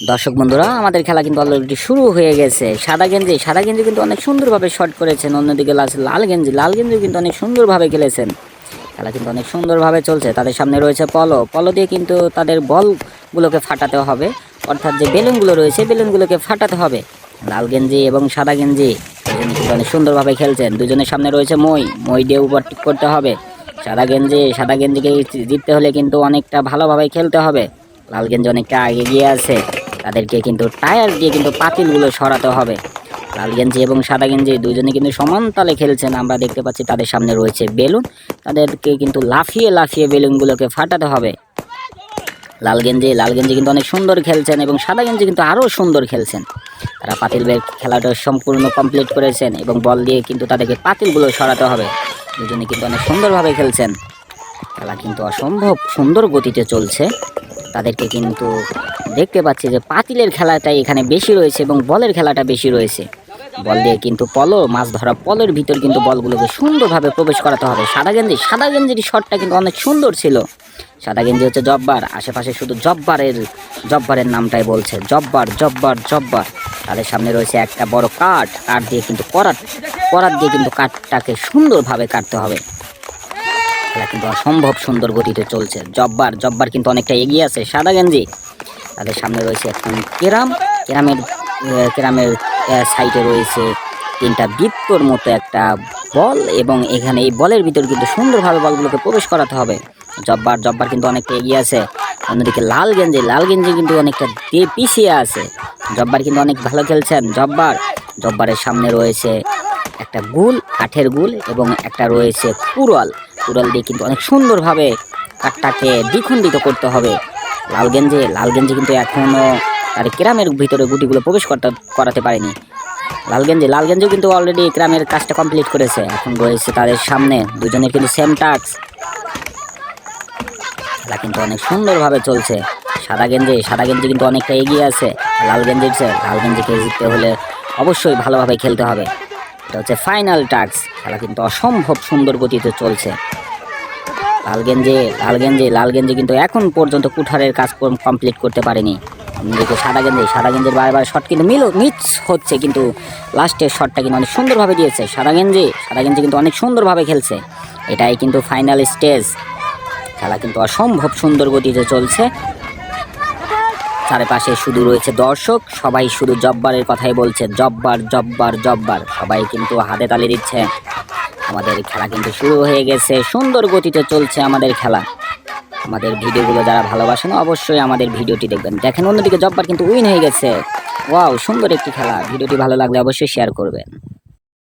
দর্শক বন্ধুরা, আমাদের খেলা কিন্তু অলরেডি শুরু হয়ে গেছে। সাদা গেঞ্জি সাদা গেঞ্জি কিন্তু অনেক সুন্দরভাবে শট করেছেন। অন্যদিকে লাল গেঞ্জি লাল গেঞ্জি কিন্তু অনেক সুন্দরভাবে খেলেছেন। খেলা কিন্তু অনেক সুন্দরভাবে চলছে। তাদের সামনে রয়েছে পলো। পলো দিয়ে কিন্তু তাদের বলগুলোকে ফাটাতে হবে। অর্থাৎ যে বেলুনগুলো রয়েছে, বেলুনগুলোকে ফাটাতে হবে। লাল গেঞ্জি এবং সাদা গেঞ্জি কিন্তু অনেক সুন্দরভাবে খেলছেন। দুজনের সামনে রয়েছে মই। মই দিয়ে ওভারটেক করতে হবে। সাদা গেঞ্জি, সাদা গেঞ্জিকে জিততে হলে কিন্তু অনেকটা ভালোভাবে খেলতে হবে। লাল গেঞ্জি অনেকটা আগে গিয়ে আছে। তাদেরকে কিন্তু টায়ার দিয়ে কিন্তু পাতিলগুলো সরাতে হবে। লাল গেঞ্জি এবং সাদা গেঞ্জি দুজনে কিন্তু সমান তালে খেলছেন। আমরা দেখতে পাচ্ছি তাদের সামনে রয়েছে বেলুন। তাদেরকে কিন্তু লাফিয়ে লাফিয়ে বেলুনগুলোকে ফাটাতে হবে। লাল গেঞ্জি লাল গেঞ্জি কিন্তু অনেক সুন্দর খেলছেন এবং সাদা গেঞ্জি কিন্তু আরও সুন্দর খেলছেন। তারা পাতিল বের খেলাটা সম্পূর্ণ কমপ্লিট করেছেন এবং বল দিয়ে কিন্তু তাদেরকে পাতিলগুলো সরাতে হবে। দুজনে কিন্তু অনেক সুন্দরভাবে খেলছেন। খেলা কিন্তু অসম্ভব সুন্দর গতিতে চলছে। তাদেরকে কিন্তু দেখতে পাচ্ছি যে পাতিলের খেলাটাই এখানে বেশি রয়েছে এবং বলের খেলাটা বেশি রয়েছে। বল দিয়ে কিন্তু পলো, মাছ ধরা পলের ভিতর কিন্তু বলগুলোকে সুন্দরভাবে প্রবেশ করাতে হবে। সাদা গেঞ্জি, সাদা গেঞ্জির শটটা কিন্তু অনেক সুন্দর ছিল। সাদা গেঞ্জি হচ্ছে জব্বার, আশেপাশে শুধু জব্বারের জব্বারের নামটাই বলছে। জব্বার জব্বার জব্বার। তাদের সামনে রয়েছে একটা বড় কাঠ কাঠ দিয়ে কিন্তু করাত করাত দিয়ে কিন্তু কাঠটাকে সুন্দরভাবে কাটতে হবে। কিন্তু অসম্ভব সুন্দর গতিতে চলছে। জব্বার জব্বার কিন্তু অনেকটা এগিয়ে আছে। সাদা গেঞ্জি তাদের সামনে রয়েছে এখন কেরাম। কেরামের কেরামের সাইডে রয়েছে তিনটা বৃত্তর মতো একটা বল এবং এখানে এই বলের ভিতর কিন্তু সুন্দরভাবে বলগুলোকে প্রবেশ করাতে হবে। জব্বার জব্বার কিন্তু অনেকটা এগিয়ে আছে। অন্যদিকে লাল গেঞ্জি লাল গেঞ্জি কিন্তু অনেকটা পিছিয়ে আছে। জব্বার কিন্তু অনেক ভালো খেলছেন, জব্বার। জব্বারের সামনে রয়েছে একটা গুল, কাঠের গুল এবং একটা রয়েছে কুড়াল। কুড়াল দিয়ে কিন্তু অনেক সুন্দরভাবে কাঠটাকে দ্বিখণ্ডিত করতে হবে। লাল গেঞ্জে লাল গেঞ্জে কিন্তু এখনও তার গ্রামের ভিতরে গুটিগুলো প্রবেশ করতে, করাতে পারেনি। লাল গেঞ্জি লাল গেঞ্জিও কিন্তু অলরেডি গ্রামের কাজটা কমপ্লিট করেছে। এখন রয়েছে তাদের সামনে, দুজনের কিন্তু সেম টাস্ক খেলা কিন্তু অনেক সুন্দরভাবে চলছে। সাদা গেঞ্জি সাদা গেঞ্জি কিন্তু অনেকটা এগিয়ে আছে। লাল গেঞ্জির চেয়ে লাল গেঞ্জিকে জিততে হলে অবশ্যই ভালোভাবে খেলতে হবে। এটা হচ্ছে ফাইনাল টাস্ক খেলা কিন্তু অসম্ভব সুন্দর গতিতে চলছে। লাল গেঞ্জি লাল গেঞ্জি লাল গেঞ্জি কিন্তু এখন পর্যন্ত কুঠারের কাজ কমপ্লিট করতে পারেনি। অন্যদিকে সাদা গেঞ্জি সাদা গেঞ্জির বারবার শট কিন্তু মিল মিস হচ্ছে কিন্তু লাস্টের শটটা কিন্তু অনেক সুন্দরভাবে দিয়েছে। সাদা গেঞ্জি সাদা গেঞ্জি কিন্তু অনেক সুন্দরভাবে খেলছে। এটাই কিন্তু ফাইনাল স্টেজ খেলা কিন্তু অসম্ভব সুন্দর গতিতে চলছে। চারিপাশে শুধু রয়েছে দর্শক, সবাই শুধু জব্বারের কথাই বলছে, জব্বার জব্বার জব্বার। সবাই কিন্তু হাতে তালি দিচ্ছে। আমাদের খেলা কিন্তু শুরু হয়ে গেছে। সুন্দর গতিতে চলছে আমাদের খেলা। আমাদের ভিডিওগুলো যারা ভালোবাসেন অবশ্যই আমাদের ভিডিওটি দেখবেন। দেখেন, অন্যদিকে জব্বার কিন্তু উইন হয়ে গেছে। ওয়াও, সুন্দর একটি খেলা। ভিডিওটি ভালো লাগলে অবশ্যই শেয়ার করবেন।